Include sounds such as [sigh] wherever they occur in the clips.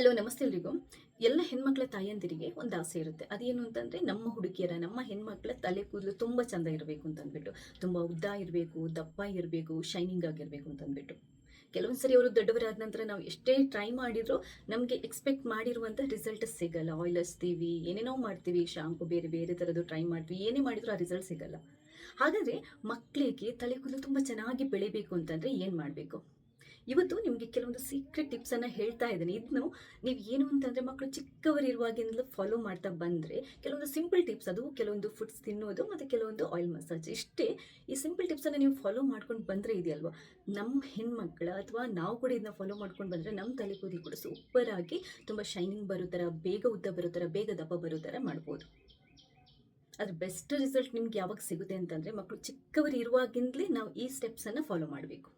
Hello, ನಮಸ್ತೆ ಎಲ್ರಿಗೂ. ಎಲ್ಲ ಹೆಣ್ಮಕ್ಳ ತಾಯಂದಿರಿಗೆ ಒಂದು ಆಸೆ ಇರುತ್ತೆ. ಅದೇನು ಅಂತಂದರೆ, ನಮ್ಮ ಹುಡುಗಿಯರ, ನಮ್ಮ ಹೆಣ್ಮಕ್ಳ ತಲೆ ಕೂದಲು ತುಂಬ ಚಂದ ಇರಬೇಕು ಅಂತಂದ್ಬಿಟ್ಟು, ತುಂಬ ಉದ್ದ ಇರಬೇಕು, ದಪ್ಪ ಇರಬೇಕು ಶೈನಿಂಗ್ ಆಗಿರಬೇಕು ಅಂತಂದ್ಬಿಟ್ಟು. ಕೆಲವೊಂದು ಸರಿ ಅವರು ದೊಡ್ಡವರಾದ ನಂತರ ನಾವು ಎಷ್ಟೇ ಟ್ರೈ ಮಾಡಿದರೂ, ನಮಗೆ ಎಕ್ಸ್ಪೆಕ್ಟ್ ಮಾಡಿರುವಂಥ ರಿಸಲ್ಟ್ ಸಿಗಲ್ಲ. ಆಯಿಲ್ ಹಚ್ತೀವಿ, ಏನೇನೋ ಮಾಡ್ತೀವಿ ಶಾಂಪು ಬೇರೆ ಬೇರೆ ಥರದ್ದು ಟ್ರೈ ಮಾಡ್ತೀವಿ, ಏನೇ ಮಾಡಿದರೂ ಆ ರಿಸಲ್ಟ್ ಸಿಗಲ್ಲ. ಹಾಗಾದರೆ ಮಕ್ಕಳಿಗೆ ತಲೆ ಕೂದಲು ತುಂಬ ಚೆನ್ನಾಗಿ ಬೆಳಿಬೇಕು ಅಂತಂದರೆ ಏನು ಮಾಡಬೇಕು? ಇವತ್ತು ನಿಮಗೆ ಕೆಲವೊಂದು ಸೀಕ್ರೆಟ್ ಟಿಪ್ಸನ್ನು ಹೇಳ್ತಾ ಇದ್ದೀನಿ. ಇದನ್ನು ನೀವು ಏನು ಅಂತಂದರೆ ಮಕ್ಕಳು ಚಿಕ್ಕವರಿರುವಾಗಿಂದಲೂ ಫಾಲೋ ಮಾಡ್ತಾ ಬಂದರೆ ಕೆಲವೊಂದು ಸಿಂಪಲ್ ಟಿಪ್ಸ್ ಅದು, ಕೆಲವೊಂದು ಫುಡ್ಸ್ ತಿನ್ನೋದು ಮತ್ತು ಕೆಲವೊಂದು ಆಯಿಲ್ ಮಸಾಜ್ ಇಷ್ಟೇ ಈ ಸಿಂಪಲ್ ಟಿಪ್ಸನ್ನು ನೀವು ಫಾಲೋ ಮಾಡ್ಕೊಂಡು ಬಂದರೆ ಇದೆಯಲ್ವಾ? ನಮ್ಮ ಹೆಣ್ಮಕ್ಳ ಅಥವಾ ನಾವು ಕೂಡ ಇದನ್ನ ಫಾಲೋ ಮಾಡ್ಕೊಂಡು ಬಂದರೆ ನಮ್ಮ ತಲೆ ಕೂದಲು ಕೂಡ ಸೂಪರಾಗಿ ತುಂಬ ಶೈನಿಂಗ್ ಬರೋ ಥರ, ಬೇಗ ಉದ್ದ ಬರೋ ಥರ, ಬೇಗ ದಪ್ಪ ಬರೋ ಥರ ಮಾಡ್ಬೋದು. ಅದ್ರ ಬೆಸ್ಟ್ ರಿಸಲ್ಟ್ ನಿಮ್ಗೆ ಯಾವಾಗ ಸಿಗುತ್ತೆ ಅಂತಂದರೆ ಮಕ್ಕಳು ಚಿಕ್ಕವರು ಇರುವಾಗಿಂದಲೇ ನಾವು ಈ ಸ್ಟೆಪ್ಸನ್ನು ಫಾಲೋ ಮಾಡಬೇಕು.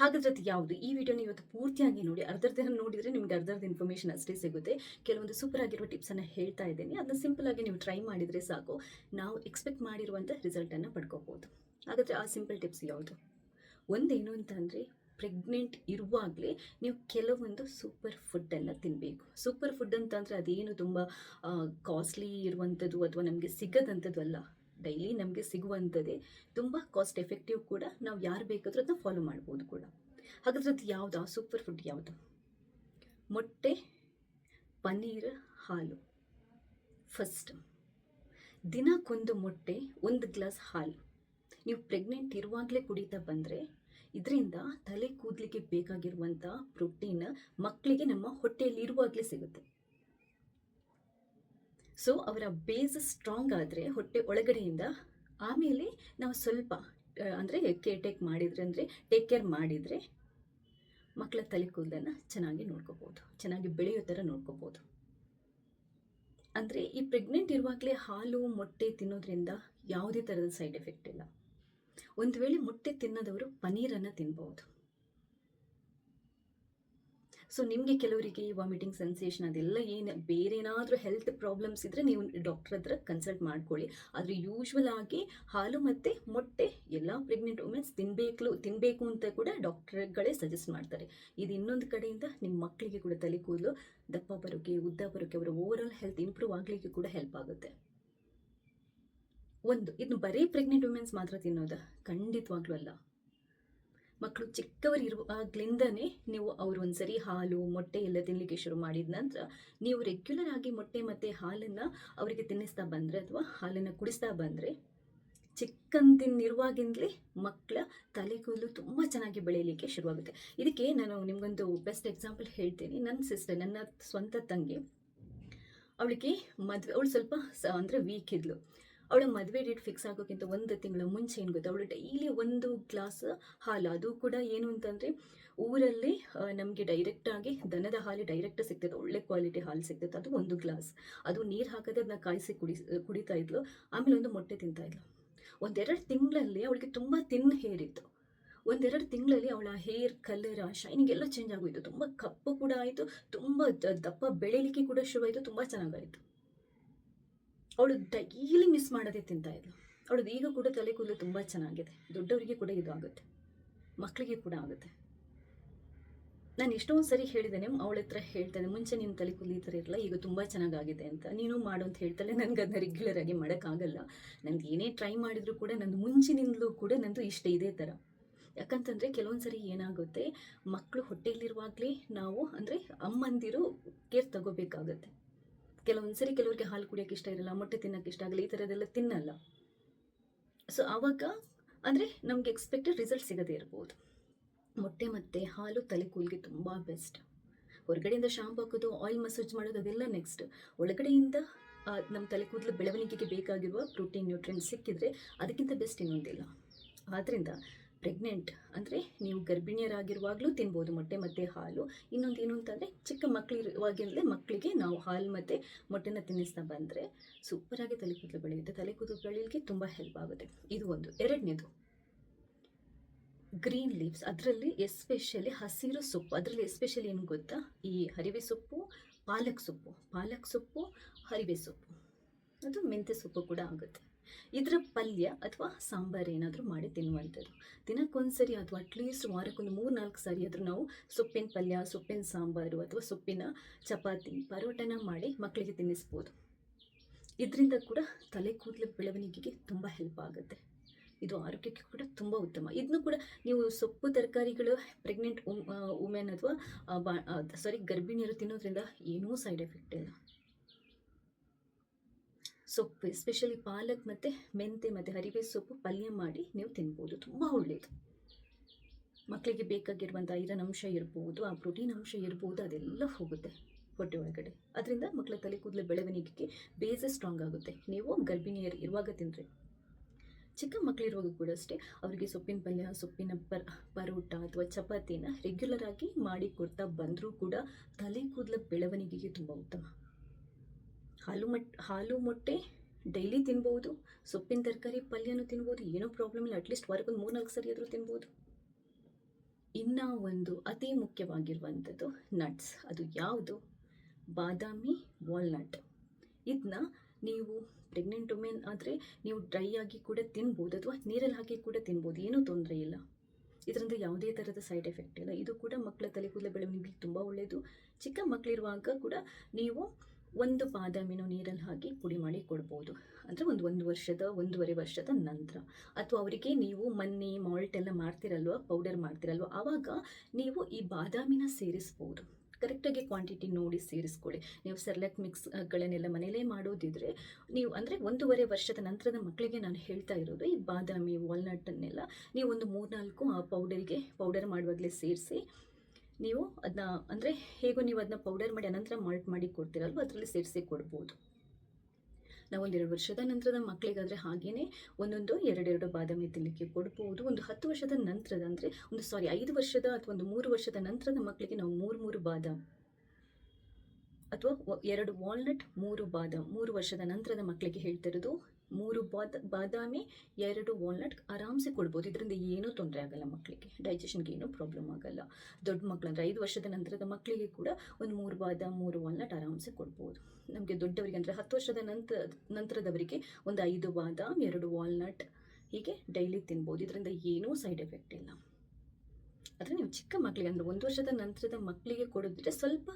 ಹಾಗಾದ್ರೆ ಯಾವುದು? ಈ ವಿಡಿಯೋನ ಇವತ್ತು ಪೂರ್ತಿಯಾಗಿ ನೋಡಿ ಅರ್ಧರ್ಧ ನೋಡಿದರೆ ನಿಮ್ಗೆ ಅರ್ಧರ್ಧ ಇನ್ಫಾರ್ಮೇಷನ್ ಅಷ್ಟೇ ಸಿಗುತ್ತೆ. ಕೆಲವೊಂದು ಸೂಪರ್ ಆಗಿರೋ ಟಿಪ್ಸನ್ನು ಹೇಳ್ತಾ ಇದ್ದೀನಿ. ಅದನ್ನ ಸಿಂಪಲ್ ಆಗಿ ನೀವು ಟ್ರೈ ಮಾಡಿದರೆ ಸಾಕು. ನಾವು ಎಕ್ಸ್ಪೆಕ್ಟ್ ಮಾಡಿರುವಂಥ ರಿಸಲ್ಟನ್ನು ಪಡ್ಕೋಬೋದು. ಹಾಗಾದರೆ ಆ ಸಿಂಪಲ್ ಟಿಪ್ಸ್ ಯಾವುದು? ಒಂದೇನು ಅಂತಂದರೆ ಪ್ರೆಗ್ನೆಂಟ್ ಇರುವಾಗಲೇ ನೀವು ಕೆಲವೊಂದು ಸೂಪರ್ ಫುಡ್ಡನ್ನು ತಿನ್ನಬೇಕು ಸೂಪರ್ ಫುಡ್ ಅಂತಂದರೆ ಅದೇನು ತುಂಬ ಕಾಸ್ಟ್ಲಿ ಇರುವಂಥದ್ದು ಅಥವಾ ನಮಗೆ ಸಿಗದಂಥದ್ದು ಅಲ್ಲ. ಡೈಲಿ ನಮಗೆ ಸಿಗುವಂಥದ್ದೇ ತುಂಬ ಕಾಸ್ಟ್ ಎಫೆಕ್ಟಿವ್ ಕೂಡ ನಾವು ಯಾರು ಬೇಕಾದರೂ ಅದನ್ನ ಫಾಲೋ ಮಾಡ್ಬೋದು ಕೂಡ. ಹಾಗಾದ್ರೆ ಅದು ಯಾವುದು ಸೂಪರ್ ಫುಡ್ ಯಾವುದು? ಮೊಟ್ಟೆ, ಪನ್ನೀರ್, ಹಾಲು. ಫಸ್ಟ್ ದಿನಕ್ಕೊಂದು ಮೊಟ್ಟೆ, ಒಂದು ಗ್ಲಾಸ್ ಹಾಲು. ನೀವು ಪ್ರೆಗ್ನೆಂಟ್ ಇರುವಾಗಲೇ ಕುಡಿತಾ ಬಂದರೆ ಇದರಿಂದ ತಲೆ ಕೂದಲಿಗೆ ಬೇಕಾಗಿರುವಂಥ ಪ್ರೋಟೀನ್ ಮಕ್ಕಳಿಗೆ ನಮ್ಮ ಹೊಟ್ಟೆಯಲ್ಲಿ ಇರುವಾಗಲೇ ಸಿಗುತ್ತೆ. ಸೊ ಅವರ ಬೇಸ್ ಸ್ಟ್ರಾಂಗ್ ಆದರೆ ಹೊಟ್ಟೆ ಒಳಗಡೆಯಿಂದ ಆಮೇಲೆ ನಾವು ಸ್ವಲ್ಪ ಅಂದರೆ ಕೇರ್ ಟೇಕ್ ಮಾಡಿದರೆ ಅಂದರೆ ಟೇಕ್ ಕೇರ್ ಮಾಡಿದರೆ ಮಕ್ಕಳ ತಲೆ ಕೂದಲನ್ನು ಚೆನ್ನಾಗಿ ನೋಡ್ಕೋಬೋದು, ಚೆನ್ನಾಗಿ ಬೆಳೆಯೋ ಥರ ನೋಡ್ಕೋಬೋದು. ಅಂದರೆ ಈ ಪ್ರೆಗ್ನೆಂಟ್ ಇರುವಾಗಲೇ ಹಾಲು, ಮೊಟ್ಟೆ ತಿನ್ನೋದ್ರಿಂದ ಯಾವುದೇ ಥರದ ಸೈಡ್ ಎಫೆಕ್ಟ್ ಇಲ್ಲ. ಒಂದು ವೇಳೆ ಮೊಟ್ಟೆ ತಿನ್ನೋದವರು ಪನ್ನೀರನ್ನು ತಿನ್ಬೋದು. ಸೊ ನಿಮಗೆ ಕೆಲವರಿಗೆ ಈ ವಾಮಿಟಿಂಗ್ ಸೆನ್ಸೇಷನ್ ಅದೆಲ್ಲ ಏನು ಬೇರೆ ಏನಾದರೂ ಹೆಲ್ತ್ ಪ್ರಾಬ್ಲಮ್ಸ್ ಇದ್ದರೆ ನೀವು ಡಾಕ್ಟರ್ ಹತ್ರ ಕನ್ಸಲ್ಟ್ ಮಾಡ್ಕೊಳ್ಳಿ. ಆದರೆ ಯೂಶ್ವಲ್ ಆಗಿ ಹಾಲು ಮತ್ತು ಮೊಟ್ಟೆ ಎಲ್ಲ ಪ್ರೆಗ್ನೆಂಟ್ ವುಮೆನ್ಸ್ ತಿನ್ನಬೇಕು ತಿನ್ನಬೇಕು ಅಂತ ಕೂಡ ಡಾಕ್ಟರ್ಗಳೇ ಸಜೆಸ್ಟ್ ಮಾಡ್ತಾರೆ. ಇದು ಇನ್ನೊಂದು ಕಡೆಯಿಂದ ನಿಮ್ಮ ಮಕ್ಕಳಿಗೆ ಕೂಡ ತಲೆ ಕೂದಲು ದಪ್ಪ ಬರೋಕ್ಕೆ ಉದ್ದ ಬರೋಕ್ಕೆ ಅವರ ಓವರ್ ಹೆಲ್ತ್ ಇಂಪ್ರೂವ್ ಆಗಲಿಕ್ಕೆ ಕೂಡ ಹೆಲ್ಪ್ ಆಗುತ್ತೆ. ಒಂದು ಇದನ್ನು ಬರೀ ಪ್ರೆಗ್ನೆಂಟ್ ವುಮೆನ್ಸ್ ಮಾತ್ರ ತಿನ್ನೋದಾ? ಖಂಡಿತವಾಗ್ಲೂ ಅಲ್ಲ. ಮಕ್ಕಳು ಚಿಕ್ಕವರು ಇರುವಾಗ್ಲಿಂದನೇ ನೀವು ಅವ್ರು ಒಂದ್ಸರಿ ಹಾಲು, ಮೊಟ್ಟೆ ಎಲ್ಲ ತಿನ್ನಲಿಕ್ಕೆ ಶುರು ಮಾಡಿದ ನಂತರ ನೀವು ರೆಗ್ಯುಲರ್ ಆಗಿ ಮೊಟ್ಟೆ ಮತ್ತು ಹಾಲನ್ನು ಅವರಿಗೆ ತಿನ್ನಿಸ್ತಾ ಬಂದರೆ ಅಥವಾ ಹಾಲನ್ನು ಕುಡಿಸ್ತಾ ಬಂದರೆ ಚಿಕ್ಕಂದಿನಿರುವಾಗಿಂದಲೇ ಮಕ್ಕಳ ತಲೆ ಕೂದಲು ತುಂಬ ಚೆನ್ನಾಗಿ ಬೆಳೆಯಲಿಕ್ಕೆ ಶುರುವಾಗುತ್ತೆ. ಇದಕ್ಕೆ ನಾನು ನಿಮಗೊಂದು ಬೆಸ್ಟ್ ಎಕ್ಸಾಂಪಲ್ ಹೇಳ್ತೀನಿ. ನನ್ನ ಸಿಸ್ಟರ್ ನನ್ನ ಸ್ವಂತ ತಂಗಿ. ಅವಳಿಗೆ ಮದುವೆ, ಅವಳು ಸ್ವಲ್ಪ ಅಂದರೆ ವೀಕ್ ಇದ್ಲು. ಅವಳ ಮದುವೆ ಡೇಟ್ ಫಿಕ್ಸ್ ಆಗೋಕ್ಕಿಂತ ಒಂದು ತಿಂಗಳ ಮುಂಚೆ ಏನು ಗೊತ್ತಾ, ಅವಳು ಡೈಲಿ ಒಂದು ಗ್ಲಾಸ್ ಹಾಲು, ಅದು ಕೂಡ ಏನು ಅಂತಂದರೆ ಊರಲ್ಲಿ ನಮಗೆ ಡೈರೆಕ್ಟಾಗಿ ದನದ ಹಾಲು ಡೈರೆಕ್ಟ್ ಸಿಗ್ತದೆ, ಒಳ್ಳೆ ಕ್ವಾಲಿಟಿ ಹಾಲು ಸಿಗ್ತದೆ, ಅದು ಒಂದು ಗ್ಲಾಸ್ ಅದು ನೀರು ಹಾಕದೆ ಅದನ್ನ ಕಾಯಿಸಿ ಕುಡಿ, ಕುಡಿತಾ ಇದ್ಲು, ಆಮೇಲೆ ಒಂದು ಮೊಟ್ಟೆ ತಿಂತಾ ಇದ್ಲು. ಒಂದೆರಡು ತಿಂಗಳಲ್ಲಿ ಅವಳಿಗೆ ತುಂಬ ತಿನ್ ಹೇರ್ ಇತ್ತು. ಒಂದೆರಡು ತಿಂಗಳಲ್ಲಿ ಅವಳ ಹೇರ್ ಕಲರ್ ಶೈನಿಂಗ್ ಎಲ್ಲ ಚೇಂಜ್ ಆಗೋಯಿತು. ತುಂಬ ಕಪ್ಪು ಕೂಡ ಆಯಿತು, ತುಂಬ ದಪ್ಪ ಬೆಳೆಯಲಿಕ್ಕೆ ಕೂಡ ಶುರುವಾಯಿತು, ತುಂಬ ಚೆನ್ನಾಗಾಯಿತು. ಅವಳು ಡೈಲಿ ಮಿಸ್ ಮಾಡೋದೇ ತಿಂತಾ ಇದ್ಲು. ಅವಳದ್ದು ಈಗ ಕೂಡ ತಲೆ ಕೂದಲು ತುಂಬ ಚೆನ್ನಾಗಿದೆ. ದೊಡ್ಡವರಿಗೆ ಕೂಡ ಇದು ಆಗುತ್ತೆ. ಮಕ್ಕಳಿಗೆ ಕೂಡ ಆಗುತ್ತೆ. ನಾನು ಎಷ್ಟೊಂದು ಸರಿ ಹೇಳಿದ್ದೇನೆ, ಅವಳ ಹತ್ರ ಹೇಳ್ತಾನೆ, ಮುಂಚೆ ನಿಮ್ಮ ತಲೆ ಕೂದಲು ಈ ಥರ ಇರಲ್ಲ ಈಗ ತುಂಬ ಚೆನ್ನಾಗಾಗಿದೆ ಅಂತ. ನೀನು ಮಾಡು ಅಂತ ಹೇಳ್ತಾಳೆ ನನಗೆ ಅದನ್ನ ರೆಗ್ಯುಲರ್ ಆಗಿ ಮಾಡೋಕ್ಕಾಗಲ್ಲ. ನನಗೆ ಏನೇ ಟ್ರೈ ಮಾಡಿದರೂ ಕೂಡ ನಂದು ಮುಂಚಿನಿಂದಲೂ ಕೂಡ ನಂದು ಇಷ್ಟ ಇದೇ ಥರ ಯಾಕಂತಂದರೆ ಕೆಲವೊಂದು ಸರಿ ಏನಾಗುತ್ತೆ ಮಕ್ಕಳು ಹೊಟ್ಟೆಯಲ್ಲಿರುವಾಗಲೇ ನಾವು ಅಂದರೆ ಅಮ್ಮಂದಿರು ಕೇರ್ ತಗೋಬೇಕಾಗತ್ತೆ. ಕೆಲವೊಂದು ಸರಿ ಕೆಲವರಿಗೆ ಹಾಲು ಕುಡಿಯೋಕೆ ಇಷ್ಟ ಇರಲ್ಲ, ಮೊಟ್ಟೆ ತಿನ್ನೋಕೆ ಇಷ್ಟ ಆಗಲ್ಲ, ಈ ಥರದೆಲ್ಲ ತಿನ್ನಲ್ಲ. ಸೊ ಆವಾಗ ಅಂದರೆ ನಮಗೆ ಎಕ್ಸ್ಪೆಕ್ಟೆಡ್ ರಿಸಲ್ಟ್ ಸಿಗದೇ ಇರ್ಬೋದು. ಮೊಟ್ಟೆ ಮತ್ತು ಹಾಲು ತಲೆ ಕೂಲಿಗೆ ತುಂಬ ಬೆಸ್ಟ್ ಹೊರಗಡೆಯಿಂದ ಶಾಂಪು ಹಾಕೋದು ಆಯಿಲ್ ಮಸಾಜ್ ಮಾಡೋದು ಅದೆಲ್ಲ ನೆಕ್ಸ್ಟ್ ಒಳಗಡೆಯಿಂದ ನಮ್ಮ ತಲೆ ಕೂದಲು ಬೆಳವಣಿಗೆಗೆ ಬೇಕಾಗಿರುವ ಪ್ರೋಟೀನ್ ನ್ಯೂಟ್ರಿಯನ್ಸ್ ಸಿಕ್ಕಿದ್ರೆ ಅದಕ್ಕಿಂತ ಬೆಸ್ಟ್ ಇನ್ನೊಂದಿಲ್ಲ. ಆದ್ದರಿಂದ ಪ್ರೆಗ್ನೆಂಟ್ ಅಂದರೆ ನೀವು ಗರ್ಭಿಣಿಯರಾಗಿರುವಾಗಲೂ ತಿನ್ಬೋದು ಮೊಟ್ಟೆ ಮತ್ತು ಹಾಲು. ಇನ್ನೊಂದು ಏನು ಅಂತಂದರೆ ಚಿಕ್ಕ ಮಕ್ಕಳಿರುವಾಗಿಂದಲೇ ಮಕ್ಕಳಿಗೆ ನಾವು ಹಾಲು ಮತ್ತು ಮೊಟ್ಟೆನ ತಿನ್ನಿಸ್ತಾ ಬಂದರೆ ಸೂಪರಾಗಿ ತಲೆ ಕೂದಲು ಬೆಳೆಯುತ್ತೆ. ತಲೆ ಕೂದಲು ಬೆಳೆಯಲಿಕ್ಕೆ ತುಂಬ ಹೆಲ್ಪ್ ಆಗುತ್ತೆ. ಇದು ಒಂದು. ಎರಡನೇದು ಗ್ರೀನ್ ಲೀವ್ಸ್ ಅದರಲ್ಲಿ ಎಸ್ಪೆಷಲಿ ಹಸಿರು ಸೊಪ್ಪು. ಅದರಲ್ಲಿ ಎಸ್ಪೆಷಲಿ ಏನು ಗೊತ್ತಾ? ಈ ಹರಿವೆ ಸೊಪ್ಪು, ಪಾಲಕ್ ಸೊಪ್ಪು. ಪಾಲಕ್ ಸೊಪ್ಪು, ಹರಿವೆ ಸೊಪ್ಪು. ಅದು ಮೆಂತ್ಯ ಸೊಪ್ಪು ಕೂಡ ಆಗುತ್ತೆ. ಇದರ ಪಲ್ಯ ಅಥವಾ ಸಾಂಬಾರು ಏನಾದರೂ ಮಾಡಿ ತಿನ್ನುವಂಥದ್ದು. ದಿನಕ್ಕೊಂದ್ಸರಿ ಅಥವಾ ಅಟ್ಲೀಸ್ಟ್ ವಾರಕ್ಕೊಂದು ಮೂರು, ನಾಲ್ಕು ಸಾರಿ ಆದರೂ ನಾವು ಸೊಪ್ಪಿನ ಪಲ್ಯ, ಸೊಪ್ಪಿನ ಸಾಂಬಾರು ಅಥವಾ ಸೊಪ್ಪಿನ ಚಪಾತಿ ಪರೋಟನ ಮಾಡಿ ಮಕ್ಕಳಿಗೆ ತಿನ್ನಿಸ್ಬೋದು. ಇದರಿಂದ ಕೂಡ ತಲೆ ಕೂದಲ ಬೆಳವಣಿಗೆಗೆ ತುಂಬ ಹೆಲ್ಪ್ ಆಗುತ್ತೆ. ಇದು ಆರೋಗ್ಯಕ್ಕೆ ಕೂಡ ತುಂಬ ಉತ್ತಮ. ಇದನ್ನು ಕೂಡ ನೀವು ಸೊಪ್ಪು ತರಕಾರಿಗಳು ಪ್ರೆಗ್ನೆಂಟ್ ವುಮೆನ್ ಅಥವಾ ಬಾ ಸಾರಿ ಗರ್ಭಿಣಿಯರು ತಿನ್ನೋದ್ರಿಂದ ಏನೂ ಸೈಡ್ ಎಫೆಕ್ಟ್ ಇಲ್ಲ. ಸೊಪ್ಪು ಎಸ್ಪೆಷಲಿ ಪಾಲಕ್ ಮತ್ತು ಮೆಂತೆ ಮತ್ತು ಹರಿವೆ ಸೊಪ್ಪು ಪಲ್ಯ ಮಾಡಿ ನೀವು ತಿನ್ಬೋದು. ತುಂಬ ಒಳ್ಳೆಯದು ಮಕ್ಕಳಿಗೆ ಬೇಕಾಗಿರುವಂಥ ಐರನ್ ಅಂಶ ಇರ್ಬೋದು, ಆ ಪ್ರೋಟೀನ್ ಅಂಶ ಇರ್ಬೋದು, ಅದೆಲ್ಲ ಹೋಗುತ್ತೆ ಹೊಟ್ಟೆ ಒಳಗಡೆ. ಅದರಿಂದ ಮಕ್ಕಳ ತಲೆ ಕೂದಲ ಬೆಳವಣಿಗೆಗೆ ಬೇಸ ಸ್ಟ್ರಾಂಗ್ ಆಗುತ್ತೆ. ನೀವು ಗರ್ಭಿಣಿಯರು ಇರುವಾಗ ತಿಂದರೆ. ಚಿಕ್ಕ ಮಕ್ಕಳಿರುವಾಗ ಕೂಡ ಅಷ್ಟೇ ಅವರಿಗೆ ಸೊಪ್ಪಿನ ಪಲ್ಯ, ಸೊಪ್ಪಿನ ಪರ್, ಪರೋಟ ಅಥವಾ ಚಪಾತಿನ ರೆಗ್ಯುಲರ್ ಆಗಿ ಮಾಡಿ ಕೊಡ್ತಾ ಬಂದರೂ ಕೂಡ ತಲೆ ಕೂದಲ ಬೆಳವಣಿಗೆಗೆ ತುಂಬ ಉತ್ತಮ. ಹಾಲು ಮಟ್, ಹಾಲು ಮೊಟ್ಟೆ ಡೈಲಿ ತಿನ್ಬೋದು, ಸೊಪ್ಪಿನ ತರಕಾರಿ, ಪಲ್ಯನೂ ತಿನ್ಬೋದು, ಏನೂ ಪ್ರಾಬ್ಲಮ್ ಇಲ್ಲ. ಅಟ್ಲೀಸ್ಟ್ ವಾರಕ್ಕೊಂದು ಮೂರು ನಾಲ್ಕು ಸರಿ ಆದರೂ ತಿನ್ಬೋದು. ಇನ್ನ ಒಂದು ಅತಿ ಮುಖ್ಯವಾಗಿರುವಂಥದ್ದು ನಟ್ಸ್ ಅದು ಯಾವುದು? ಬಾದಾಮಿ ವಾಲ್ನಟ್ ಇದನ್ನ ನೀವು ಪ್ರೆಗ್ನೆಂಟ್ ವುಮೆನ್ ಆದರೆ ನೀವು ಡ್ರೈ ಆಗಿ ಕೂಡ ತಿನ್ಬೋದು ಅಥವಾ ನೀರಲ್ಲಿ ಹಾಕಿ ಕೂಡ ತಿನ್ಬೋದು, ಏನೂ ತೊಂದರೆ ಇಲ್ಲ. ಇದರಿಂದ ಯಾವುದೇ ಥರದ ಸೈಡ್ ಎಫೆಕ್ಟ್ ಇಲ್ಲ. ಇದು ಕೂಡ ಮಕ್ಕಳ ತಲೆ ಕೂದಲ ಬೆಳವಣಿಗೆ ತುಂಬ ಒಳ್ಳೆಯದು ಚಿಕ್ಕ ಮಕ್ಕಳಿರುವಾಗ ಕೂಡ ನೀವು ಒಂದು ಬಾದಾಮಿನ ನೀರಲ್ಲಿ ಹಾಕಿ ಪುಡಿ ಮಾಡಿ ಕೊಡ್ಬೋದು. ಅಂದರೆ ಒಂದು ಒಂದು ವರ್ಷದ, ಒಂದೂವರೆ ವರ್ಷದ ನಂತರ. ಅಥವಾ ಅವರಿಗೆ ನೀವು ಮನ್ನೆ, ಮಾಲ್ಟ್ ಎಲ್ಲ ಮಾಡ್ತಿರಲ್ವ, ಪೌಡರ್ ಮಾಡ್ತಿರಲ್ವ, ಆವಾಗ ನೀವು ಈ ಬಾದಾಮಿನ ಸೇರಿಸ್ಬೋದು. ಕರೆಕ್ಟಾಗಿ ಕ್ವಾಂಟಿಟಿ ನೋಡಿ ಸೇರಿಸ್ಕೊಳ್ಳಿ. ನೀವು ಸೆರ್ಲೆಕ್ ಮಿಕ್ಸ್ಗಳನ್ನೆಲ್ಲ ಮನೆಯಲ್ಲೇ ಮಾಡೋದಿದ್ರೆ ನೀವು ಅಂದರೆ ಒಂದೂವರೆ ವರ್ಷದ ನಂತರದ ಮಕ್ಕಳಿಗೆ ನಾನು ಹೇಳ್ತಾ ಇರೋದು, ಈ ಬಾದಾಮಿ ವಾಲ್ನಟನ್ನೆಲ್ಲ ನೀವು ಒಂದು ಮೂರ್ನಾಲ್ಕು ಆ ಪೌಡರಿಗೆ ಪೌಡರ್ ಮಾಡುವಾಗಲೇ ಸೇರಿಸಿ ನೀವು ಅದನ್ನ, ಅಂದರೆ ಹೇಗೂ ನೀವು ಅದನ್ನ ಪೌಡರ್ ಮಾಡಿ ಅನಂತರ ಮಾಲ್ಟ್ ಮಾಡಿ ಕೊಡ್ತೀರಲ್ವ, ಅದರಲ್ಲಿ ಸೇರಿಸಿ ಕೊಡ್ಬೋದು. ನಾವು ಒಂದೆರಡು ವರ್ಷದ ನಂತರದ ಮಕ್ಕಳಿಗಾದರೆ ಹಾಗೇ ಒಂದೊಂದು ಎರಡೆರಡು ಬಾದಾಮಿ ತಿನ್ನಲಿಕ್ಕೆ ಕೊಡ್ಬೋದು. ಒಂದು ಹತ್ತು ವರ್ಷದ ನಂತರದ, ಅಂದರೆ ಒಂದು ಸಾರಿ ಐದು ವರ್ಷದ ಅಥವಾ ಒಂದು ಮೂರು ವರ್ಷದ ನಂತರದ ಮಕ್ಕಳಿಗೆ ನಾವು ಮೂರು ಮೂರು ಬಾದಾಮ್ ಅಥವಾ ಎರಡು ವಾಲ್ನಟ್ ಮೂರು ಬಾದಾಮ್, ಮೂರು ವರ್ಷದ ನಂತರದ ಮಕ್ಕಳಿಗೆ ಹೇಳ್ತಿರೋದು ಮೂರು ಬಾದ, ಬಾದಾಮಿ, ಎರಡು ವಾಲ್ನಟ್ ಆರಾಮ್ಸೆ ಕೊಡ್ಬೋದು. ಇದರಿಂದ ಏನೂ ತೊಂದರೆ ಆಗಲ್ಲ ಮಕ್ಕಳಿಗೆ ಡೈಜೆಷನ್ಗೆ ಏನೂ ಪ್ರಾಬ್ಲಮ್ ಆಗಲ್ಲ. ದೊಡ್ಡ ಮಕ್ಕಳು ಅಂದರೆ ಐದು ವರ್ಷದ ನಂತರದ ಮಕ್ಕಳಿಗೆ ಕೂಡ ಒಂದು ಮೂರು ಬಾದಾಮ್, ಮೂರು ವಾಲ್ನಟ್ ಆರಾಮ್ಸೆ ಕೊಡ್ಬೋದು. ನಮಗೆ ದೊಡ್ಡವರಿಗೆ ಅಂದರೆ ಹತ್ತು ವರ್ಷದ ನಂತರ ನಂತರದವರಿಗೆ ಒಂದು ಐದು ಬಾದಾಮ್, ಎರಡು ವಾಲ್ನಟ್ ಹೀಗೆ ಡೈಲಿ ತಿನ್ಬೋದು. ಇದರಿಂದ ಏನೂ ಸೈಡ್ ಎಫೆಕ್ಟ್ ಇಲ್ಲ. ಆದರೆ ನೀವು ಚಿಕ್ಕ ಮಕ್ಕಳಿಗೆ ಅಂದರೆ ಒಂದು ವರ್ಷದ ನಂತರದ ಮಕ್ಕಳಿಗೆ ಕೊಡೋದಿದ್ರೆ ಸ್ವಲ್ಪ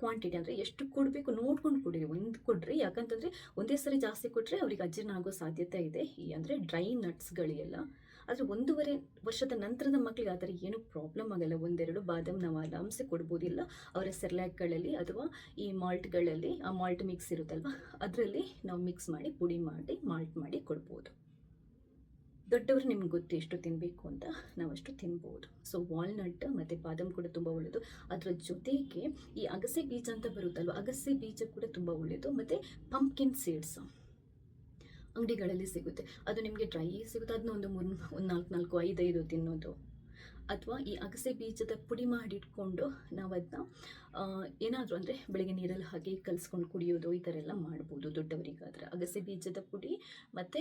ಕ್ವಾಂಟಿಟಿ ಅಂದರೆ ಎಷ್ಟು ಕೊಡಬೇಕು ನೋಡ್ಕೊಂಡು ಕೊಡಿ. ಒಂದು ಕೊಡ್ರಿ ಯಾಕಂತಂದರೆ ಒಂದೇ ಸರಿ ಜಾಸ್ತಿ ಕೊಟ್ಟರೆ ಅವ್ರಿಗೆ ಅಜೀರ್ಣ ಆಗೋ ಸಾಧ್ಯತೆ ಇದೆ. ಈ ಅಂದರೆ ಡ್ರೈ ನಟ್ಸ್ಗಳಿಗೆಲ್ಲ ಆದರೆ ಒಂದೂವರೆ ವರ್ಷದ ನಂತರದ ಮಕ್ಕಳಿಗೆ ಆ ಥರ ಏನೂ ಪ್ರಾಬ್ಲಮ್ ಆಗಲ್ಲ. ಒಂದೆರಡು ಬಾದಾಮ್ ನಾವು ಆರಾಮ್ಸೆ ಕೊಡ್ಬೋದಿಲ್ಲ. ಅವರ ಸೆರ್ಲ್ಯಾಕ್ಗಳಲ್ಲಿ ಅಥವಾ ಈ ಮಾಲ್ಟ್ಗಳಲ್ಲಿ ಆ ಮಾಲ್ಟ್ ಮಿಕ್ಸ್ ಇರುತ್ತಲ್ವ, ಅದರಲ್ಲಿ ನಾವು ಮಿಕ್ಸ್ ಮಾಡಿ, ಪುಡಿ ಮಾಡಿ ಮಾಲ್ಟ್ ಮಾಡಿ ಕೊಡ್ಬೋದು. ದೊಡ್ಡವರು ನಿಮ್ಗೆ ಗೊತ್ತು ಎಷ್ಟು ತಿನ್ನಬೇಕು ಅಂತ ನಾವಷ್ಟು ತಿನ್ಬೋದು. ಸೊ ವಾಲ್ನಟ್ ಮತ್ತು ಬಾದಾಮ್ ಕೂಡ ತುಂಬ ಒಳ್ಳೆಯದು ಅದರ ಜೊತೆಗೆ ಈ ಅಗಸೆ ಬೀಜ ಅಂತ ಬರುತ್ತಲ್ವ, ಅಗಸೆ ಬೀಜ ಕೂಡ ತುಂಬ ಒಳ್ಳೆಯದು ಮತ್ತು ಪಂಪ್ಕಿನ್ ಸೀಡ್ಸ್ ಅಂಗಡಿಗಳಲ್ಲಿ ಸಿಗುತ್ತೆ. ಅದು ನಿಮಗೆ ಡ್ರೈ ಸಿಗುತ್ತೆ. ಅದನ್ನ ಒಂದು ಮೂರು, ಒಂದು ನಾಲ್ಕು ನಾಲ್ಕು ಐದೈದು ತಿನ್ನೋದು. ಅಥವಾ ಈ ಅಗಸೆ ಬೀಜದ ಪುಡಿ ಮಾಡಿಟ್ಕೊಂಡು ನಾವು ಅದನ್ನ ಏನಾದರೂ ಅಂದರೆ ಬೆಳಗ್ಗೆ ನೀರಲ್ಲಿ ಹಾಗೆ ಕಲಿಸ್ಕೊಂಡು ಕುಡಿಯೋದು ಈ ಥರ ಎಲ್ಲ ಮಾಡ್ಬೋದು ದೊಡ್ಡವರಿಗಾದರೆ. ಅಗಸೆ ಬೀಜದ ಪುಡಿ ಮತ್ತು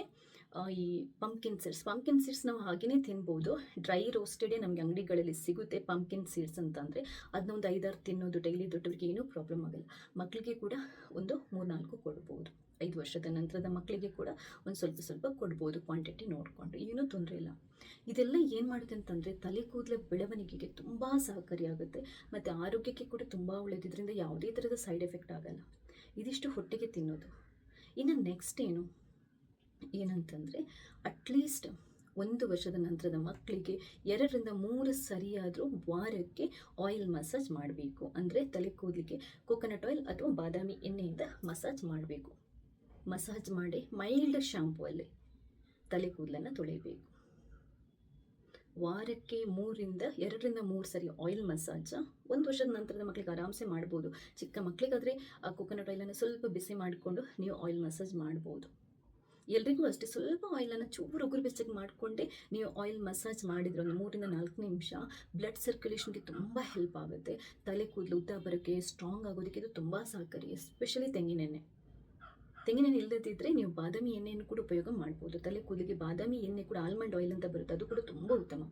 ಈ ಪಂಪ್ಕಿನ್ ಸೀಡ್ಸ್ ಪಂಪ್ಕಿನ್ ಸೀಡ್ಸ್ ನಾವು ಹಾಗೆಯೇ ತಿನ್ಬೋದು. ಡ್ರೈ ರೋಸ್ಟೆಡೇ ನಮಗೆ ಅಂಗಡಿಗಳಲ್ಲಿ ಸಿಗುತ್ತೆ ಪಂಪ್ಕಿನ್ ಸೀಡ್ಸ್ ಅಂತಂದರೆ. ಅದನ್ನ ಒಂದು ಐದಾರು ತಿನ್ನೋದು ಡೈಲಿ ದೊಡ್ಡವರಿಗೆ ಏನೂ ಪ್ರಾಬ್ಲಮ್ ಆಗಲ್ಲ. ಮಕ್ಕಳಿಗೆ ಕೂಡ ಒಂದು ಮೂರ್ನಾಲ್ಕು ಕೊಡ್ಬೋದು. ಐದು ವರ್ಷದ ನಂತರದ ಮಕ್ಕಳಿಗೆ ಕೂಡ ಒಂದು ಸ್ವಲ್ಪ ಸ್ವಲ್ಪ ಕೊಡ್ಬೋದು ಕ್ವಾಂಟಿಟಿ ನೋಡಿಕೊಂಡು. ಏನೂ ತೊಂದರೆ ಇಲ್ಲ. ಇದೆಲ್ಲ ಏನು ಮಾಡುತ್ತೆ ಅಂತಂದರೆ ತಲೆ ಕೂದಲ ಬೆಳವಣಿಗೆಗೆ ತುಂಬ ಸಹಕಾರಿಯಾಗುತ್ತೆ ಮತ್ತು ಆರೋಗ್ಯಕ್ಕೆ ಕೂಡ ತುಂಬ ಒಳ್ಳೆಯದಿದ್ದರಿಂದ ಯಾವುದೇ ಥರದ ಸೈಡ್ ಎಫೆಕ್ಟ್ ಆಗಲ್ಲ. ಇದಿಷ್ಟು ಹೊಟ್ಟೆಗೆ ತಿನ್ನೋದು. ಇನ್ನು ನೆಕ್ಸ್ಟ್ ಏನು? ಏನಂತಂದರೆ ಅಟ್ಲೀಸ್ಟ್ ಒಂದು ವರ್ಷದ ನಂತರದ ಮಕ್ಕಳಿಗೆ ಎರಡರಿಂದ ಮೂರು ಸರಿಯಾದರೂ ವಾರಕ್ಕೆ ಆಯಿಲ್ ಮಸಾಜ್ ಮಾಡಬೇಕು. ಅಂದರೆ ತಲೆ ಕೂದಲಿಗೆ ಕೋಕೋನಟ್ ಆಯಿಲ್ ಅಥವಾ ಬಾದಾಮಿ ಎಣ್ಣೆಯಿಂದ ಮಸಾಜ್ ಮಾಡಬೇಕು. ಮಸಾಜ್ ಮಾಡಿ ಮೈಲ್ಡ್ ಶಾಂಪುವಲ್ಲಿ ತಲೆ ಕೂದಲನ್ನು ತೊಳಿಬೇಕು. ವಾರಕ್ಕೆ ಮೂರಿಂದ ಎರಡರಿಂದ ಮೂರು ಸರಿ ಆಯಿಲ್ ಮಸಾಜ್, ಒಂದು ವರ್ಷದ ನಂತರದ ಮಕ್ಕಳಿಗೆ ಆರಾಮ್ಸೆ ಮಾಡ್ಬೋದು. ಚಿಕ್ಕ ಮಕ್ಕಳಿಗಾದರೆ ಆ ಕೋಕೋನಟ್ ಆಯಿಲನ್ನು ಸ್ವಲ್ಪ ಬಿಸಿ ಮಾಡಿಕೊಂಡು ನೀವು ಆಯಿಲ್ ಮಸಾಜ್ ಮಾಡ್ಬೋದು. ಎಲ್ರಿಗೂ ಅಷ್ಟೇ ಸ್ವಲ್ಪ ಆಯಿಲನ್ನು ಚೂರು ಉಗುರು ಬೆಚ್ಚಗೆ ಮಾಡಿಕೊಂಡೆ ನೀವು ಆಯಿಲ್ ಮಸಾಜ್ ಮಾಡಿದ್ರೆ ಒಂದು ಮೂರಿಂದ ನಾಲ್ಕು ನಿಮಿಷ ಬ್ಲಡ್ ಸರ್ಕ್ಯುಲೇಷನ್ಗೆ ತುಂಬ ಹೆಲ್ಪ್ ಆಗುತ್ತೆ. ತಲೆ ಕೂದಲು ಉದ್ದ ಬರೋಕ್ಕೆ ಸ್ಟ್ರಾಂಗ್ ಆಗೋದಕ್ಕೆ ಇದು ತುಂಬ ಸಹಕಾರಿ ಎಸ್ಪೆಷಲಿ ತೆಂಗಿನೆಣ್ಣೆ. ತೆಂಗಿನೆಣ್ಣೆ ಇಲ್ಲದಿದ್ದರೆ ನೀವು ಬಾದಾಮಿ ಎಣ್ಣೆಯನ್ನು ಕೂಡ ಉಪಯೋಗ ಮಾಡ್ಬೋದು. ತಲೆ ಕೂದಲಿಗೆ ಬಾದಾಮಿ ಎಣ್ಣೆ ಕೂಡ ಆಲ್ಮಂಡ್ ಆಯಿಲ್ ಅಂತ ಬರುತ್ತೆ. ಅದು ಕೂಡ ತುಂಬ ಉತ್ತಮ.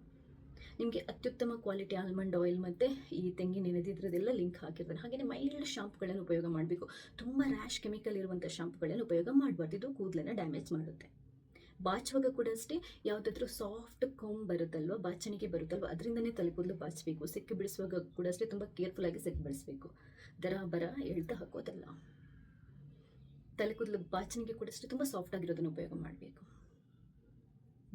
ನಿಮಗೆ ಅತ್ಯುತ್ತಮ ಕ್ವಾಲಿಟಿ ಆಲ್ಮಂಡ್ ಆಯಿಲ್ ಮತ್ತು ಈ ತೆಂಗಿನ ಎಣ್ಣೆ ಇದ್ರದ್ದೆಲ್ಲ ಲಿಂಕ್ ಹಾಕಿರ್ತಾರೆ. ಹಾಗೆಯೇ ಮೈಲ್ಡ್ ಶಾಂಪುಗಳನ್ನು ಉಪಯೋಗ ಮಾಡಬೇಕು. ತುಂಬ ರ್ಯಾಶ್ ಕೆಮಿಕಲ್ ಇರುವಂಥ ಶಾಂಪುಗಳನ್ನು ಉಪಯೋಗ ಮಾಡಬಾರ್ದು. ಇದು ಕೂದಲನ್ನು ಡ್ಯಾಮೇಜ್ ಮಾಡುತ್ತೆ. ಬಾಚುವಾಗ ಕೂಡ ಅಷ್ಟೇ ಯಾವುದಾದ್ರೂ ಸಾಫ್ಟ್ ಕೊಂಬ್ ಬರುತ್ತಲ್ವ? ಬಾಚಣಿಗೆ ಬರುತ್ತಲ್ವ? ಅದರಿಂದನೇ ತಲೆ ಕೂದಲು ಬಾಚಬೇಕು. ಸೆಕ್ಕೆ ಬಿಡಿಸುವಾಗ ಕೂಡ ಅಷ್ಟೇ ತುಂಬ ಕೇರ್ಫುಲ್ಲಾಗಿ ಸೆಕ್ಕೆ ಬಿಡಿಸ್ಬೇಕು ದರ, ಬರ ಎಳ್ತಾ ಹಾಕೋದಲ್ಲ. ತಲೆ ಕೂದಲು ಬಾಚಣಿಗೆ ಕೂಡ ಅಷ್ಟೇ ತುಂಬ ಸಾಫ್ಟ್ ಆಗಿರೋದನ್ನು ಉಪಯೋಗ ಮಾಡಬೇಕು.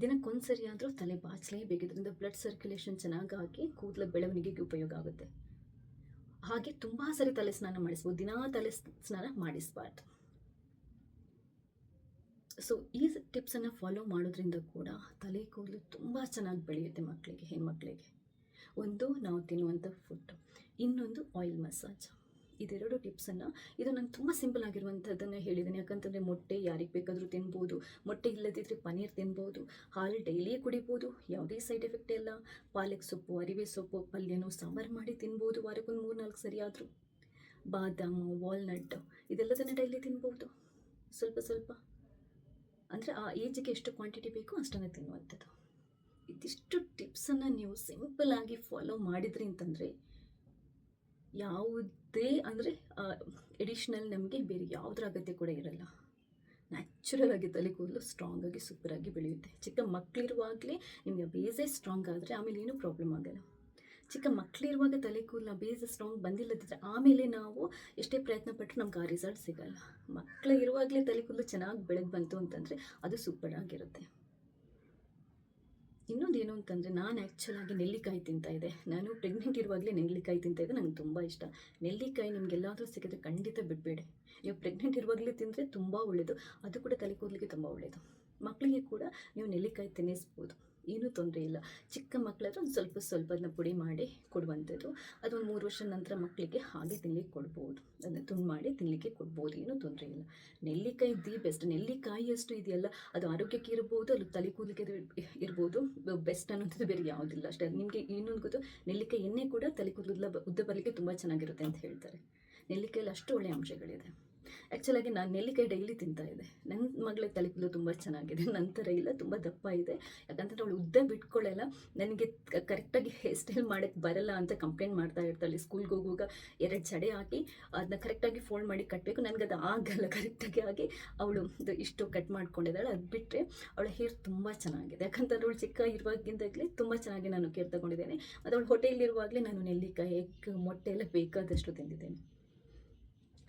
ದಿನಕ್ಕೊಂದ್ಸರಿ ಆದರೂ ತಲೆ ಬಾಚಲೇಬೇಕು ಇದರಿಂದ ಬ್ಲಡ್ ಸರ್ಕ್ಯುಲೇಷನ್ ಚೆನ್ನಾಗಾಗಿ ಕೂದಲ ಬೆಳವಣಿಗೆಗೆ ಉಪಯೋಗ ಆಗುತ್ತೆ. ಹಾಗೆ ತುಂಬ ಸರಿ ತಲೆ ಸ್ನಾನ ಮಾಡಿಸ್ಬೋದು. ದಿನಾ ತಲೆ ಸ್ನಾನ ಮಾಡಿಸ್ಬಾರ್ದು. ಸೊ ಈ ಟಿಪ್ಸನ್ನು ಫಾಲೋ ಮಾಡೋದ್ರಿಂದ ಕೂಡ ತಲೆ ಕೂದಲು ತುಂಬ ಚೆನ್ನಾಗಿ ಬೆಳೆಯುತ್ತೆ ಮಕ್ಕಳಿಗೆ ಹೆಣ್ಮಕ್ಳಿಗೆ. ಒಂದು, ನಾವು ತಿನ್ನುವಂಥ ಫುಡ್ ಇನ್ನೊಂದು ಆಯಿಲ್ ಮಸಾಜ್ ಇದೆರಡು ಟಿಪ್ಸನ್ನು. ಇದು ನಾನು ತುಂಬ ಸಿಂಪಲ್ ಆಗಿರುವಂಥದ್ದನ್ನು ಹೇಳಿದ್ದೀನಿ. ಯಾಕಂತಂದರೆ ಮೊಟ್ಟೆ ಯಾರಿಗೆ ಬೇಕಾದರೂ ತಿನ್ಬೋದು, ಮೊಟ್ಟೆ ಇಲ್ಲದಿದ್ದರೆ ಪನೀರ್ ತಿನ್ಬೋದು, ಹಾಲು ಡೈಲಿ ಕುಡಿಬೋದು, ಯಾವುದೇ ಸೈಡ್ ಎಫೆಕ್ಟ್ ಇಲ್ಲ. ಪಾಲಕ್ ಸೊಪ್ಪು, ಅರಿವೆ ಸೊಪ್ಪು, ಪಲ್ಯನೂ ಸಾಂಬಾರು ಮಾಡಿ ತಿನ್ಬೋದು, ವಾರಕ್ಕೊಂದು ಮೂರು ನಾಲ್ಕು ಸರಿ ಆದರೂ. ಬಾದಾಮು, ವಾಲ್ನಟ್ ಇದೆಲ್ಲದನ್ನು ಡೈಲಿ ತಿನ್ಬೋದು. ಸ್ವಲ್ಪ ಸ್ವಲ್ಪ. ಅಂದರೆ ಆ ಏಜ್ಗೆ ಎಷ್ಟು ಕ್ವಾಂಟಿಟಿ ಬೇಕೋ ಅಷ್ಟನ್ನು ತಿನ್ನುವಂಥದ್ದು. ಇದಿಷ್ಟು ಟಿಪ್ಸನ್ನು ನೀವು ಸಿಂಪಲ್ ಆಗಿ ಫಾಲೋ ಮಾಡಿದ್ರಿ ಅಂತಂದರೆ ಯಾವುದೇ ಅಂದರೆ ಎಡಿಷ್ನಲ್ ನಮಗೆ ಬೇರೆ ಯಾವುದರ ಅಗತ್ಯ ಕೂಡ ಇರಲ್ಲ. ನ್ಯಾಚುರಲ್ ಆಗಿ ತಲೆ ಕೂದಲು ಸ್ಟ್ರಾಂಗ್ ಆಗಿ ಸೂಪರ್ ಆಗಿ ಬೆಳೆಯುತ್ತೆ. ಚಿಕ್ಕ ಮಕ್ಕಳಿರುವಾಗಲೇ ನಿಮಗೆ ಬೇಸೇ ಸ್ಟ್ರಾಂಗ್ ಆದರೆ ಆಮೇಲೆ ಏನೂ ಪ್ರಾಬ್ಲಮ್ ಆಗಲ್ಲ. ಚಿಕ್ಕ ಮಕ್ಕಳಿರುವಾಗ ತಲೆ ಕೂದಲ ಬೇಸ್ ಸ್ಟ್ರಾಂಗ್ ಬಂದಿಲ್ಲದಿದ್ದರೆ ಆಮೇಲೆ ನಾವು ಎಷ್ಟೇ ಪ್ರಯತ್ನ ಪಟ್ಟರು ನಮ್ಗೆ ಆ ರಿಸಲ್ಟ್ ಸಿಗಲ್ಲ. ಮಕ್ಕಳು ಇರುವಾಗಲೇ ತಲೆ ಕೂದಲು ಚೆನ್ನಾಗಿ ಬೆಳೆದು ಬಂತು ಅಂತಂದರೆ ಅದು ಸೂಪರ್ ಇನ್ನೊಂದು ಏನು ಅಂತಂದರೆ ನಾನು ಆ್ಯಕ್ಚುಲಾಗಿ ನೆಲ್ಲಿಕಾಯಿ ತಿಂತಾ ಇದ್ದೆ. ನಾನು ಪ್ರೆಗ್ನೆಂಟ್ ಇರುವಾಗಲೇ ನೆಲ್ಲಿಕಾಯಿ ತಿಂತಾ ಇದ್ದೆ, ನಂಗೆ ತುಂಬ ಇಷ್ಟ. ನೆಲ್ಲಿಕಾಯಿ ನಿಮಗೆಲ್ಲಾದರೂ ಸಿಕ್ಕಿದ್ರೆ ಖಂಡಿತ ಬಿಡಬೇಡಿ. ನೀವು ಪ್ರೆಗ್ನೆಂಟ್ ಇರುವಾಗಲೇ ತಿಂದರೆ ತುಂಬ ಒಳ್ಳೆಯದು ಅದು ಕೂಡ ತಲೆ ಕೂದಲಿಗೆ ತುಂಬ ಒಳ್ಳೆಯದು ಮಕ್ಕಳಿಗೆ ಕೂಡ ನೀವು ನೆಲ್ಲಿಕಾಯಿ ತಿನ್ನಿಸ್ಬೋದು. ಏನೂ ತೊಂದರೆ ಇಲ್ಲ. ಚಿಕ್ಕ ಮಕ್ಕಳಾದ್ರೆ ಒಂದು ಸ್ವಲ್ಪ ಸ್ವಲ್ಪ ಅದನ್ನ ಪುಡಿ ಮಾಡಿ ಕೊಡುವಂಥದ್ದು. ಅದೊಂದು ಮೂರು ವರ್ಷ ನಂತರ ಮಕ್ಕಳಿಗೆ ಹಾಗೆ ತಿನ್ನಲಿಕ್ಕೆ ಕೊಡ್ಬೋದು. ಅದನ್ನು ತುಂಡು ಮಾಡಿ ತಿನ್ನಲಿಕ್ಕೆ ಕೊಡ್ಬೋದು. ಏನೂ ತೊಂದರೆ ಇಲ್ಲ. ನೆಲ್ಲಿಕಾಯಿ ದಿ ಬೆಸ್ಟ್. ನೆಲ್ಲಿಕಾಯಿಯಷ್ಟು ಇದೆಯಲ್ಲ, ಅದು ಆರೋಗ್ಯಕ್ಕೆ ಇರ್ಬೋದು ಅದು ತಲೆ ಕೂದಲಿಗೆ ಇರ್ಬೋದು. ಬೆಸ್ಟ್ ಅನ್ನೋದು ಬೇರೆ ಯಾವುದಿಲ್ಲ ಅಷ್ಟೇ, ನಿಮಗೆ ಇನ್ನೊಂದು ಗೊತ್ತು, ನೆಲ್ಲಿಕಾಯಿ ಎಣ್ಣೆ ಕೂಡ ತಲೆ ಕೂದಲ ಉದ್ದ ಬರಲಿಕ್ಕೆ ತುಂಬ ಚೆನ್ನಾಗಿರುತ್ತೆ ಅಂತ ಹೇಳ್ತಾರೆ. ನೆಲ್ಲಿಕಾಯಲ್ಲಿ ಅಷ್ಟು ಒಳ್ಳೆಯ ಅಂಶಗಳಿದೆ. ಆ್ಯಕ್ಚುಲಾಗಿ ನಾನು ನೆಲ್ಲಿಕಾಯಿ ಡೈಲಿ ತಿಂತಾ ನನ್ನ ಮಗಳ ತಲೆ ಕೂದಲು ತುಂಬ ಚೆನ್ನಾಗಿದೆ. ನಂತರ ಇಲ್ಲ, ತುಂಬ ದಪ್ಪ ಇದೆ. ಯಾಕಂತಂದ್ರೆ ಅವಳು ಉದ್ದ ಬಿಟ್ಕೊಳ್ಳಲ್ಲ ನನಗೆ ಕರೆಕ್ಟಾಗಿ ಹೇರ್ ಸ್ಟೈಲ್ ಮಾಡೋಕ್ಕೆ ಬರಲ್ಲ ಅಂತ ಕಂಪ್ಲೇಂಟ್ ಮಾಡ್ತಾ ಇರ್ತಾಳೆ. ಸ್ಕೂಲ್ಗೆ ಹೋಗುವಾಗ ಎರಡು ಜಡೆ ಹಾಕಿ ಅದನ್ನ ಕರೆಕ್ಟಾಗಿ ಫೋಲ್ಡ್ ಮಾಡಿ ಕಟ್ಟಬೇಕು ನನಗೆ ಅದು ಆಗಲ್ಲ [laughs] ಕರೆಕ್ಟಾಗಿ ಆಗಿ ಅವಳು ಇಷ್ಟು ಕಟ್ ಮಾಡ್ಕೊಂಡಿದ್ದಾಳೆ. ಅದು ಬಿಟ್ಟರೆ ಅವಳ ಹೇರ್ ತುಂಬ ಚೆನ್ನಾಗಿದೆ. ಯಾಕಂತಂದ್ರೆ ಅವಳು ಚಿಕ್ಕ ಇರುವಾಗಿಂದಾಗಲೇ ತುಂಬ ಚೆನ್ನಾಗಿ ನಾನು ಕೇರ್ ತಗೊಂಡಿದ್ದೇನೆ. ಮತ್ತು ಅವಳು ಹೋಟೆಲಿರುವಾಗಲೇ ನಾನು ನೆಲ್ಲಿಕಾಯಿ ಮೊಟ್ಟೆ ಎಲ್ಲ ಬೇಕಾದಷ್ಟು ತಿಂದಿದ್ದೇನೆ.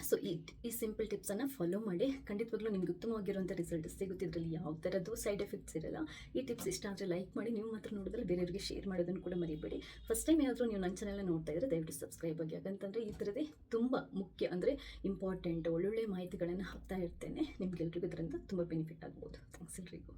ಸೊ ಈ ಈ ಸಿಂಪಲ್ ಟಿಪ್ಸನ್ನು ಫಾಲೋ ಮಾಡಿ ಖಂಡಿತವಾಗ್ಲೂ ನಿಮ್ಗೆ ಉತ್ತಮವಾಗಿರುವಂಥ ರಿಸಲ್ಟ್ ಸಿಗುತ್ತೆ. ಇದರಲ್ಲಿ ಯಾವ ಥರದ್ದು ಸೈಡ್ ಎಫೆಕ್ಟ್ಸ್ ಇರಲ್ಲ. ಈ ಟಿಪ್ಸ್ ಇಷ್ಟ ಆದರೆ ಲೈಕ್ ಮಾಡಿ, ನೀವು ಮಾತ್ರ ನೋಡಿದ್ರೆ ಬೇರೆಯವರಿಗೆ ಶೇರ್ ಮಾಡೋದನ್ನು ಕೂಡ ಮರಿಬೇಡಿ. ಫಸ್ಟ್ ಟೈಮ್ ಏನಾದರೂ ನೀವು ನನ್ನ ಚಾನಲ್ನ ನೋಡ್ತಾ ಇದ್ದರೆ ದಯವಿಟ್ಟು ಸಬ್ಸ್ಕ್ರೈಬ್ ಆಗಿ. ಯಾಕಂತಂದರೆ ಈ ಥರದೇ ತುಂಬ ಮುಖ್ಯ ಅಂದರೆ ಇಂಪಾರ್ಟೆಂಟ್ ಒಳ್ಳೊಳ್ಳೆ ಮಾಹಿತಿಗಳನ್ನು ಹಾಕ್ತಾ ಇರ್ತೇನೆ. ನಿಮ್ಗೆಲ್ರಿಗೂ ಇದರಿಂದ ತುಂಬ ಬೆನಿಫಿಟ್ ಆಗ್ಬೋದು. ಥ್ಯಾಂಕ್ಸ್ ಎಲ್ರಿಗೂ.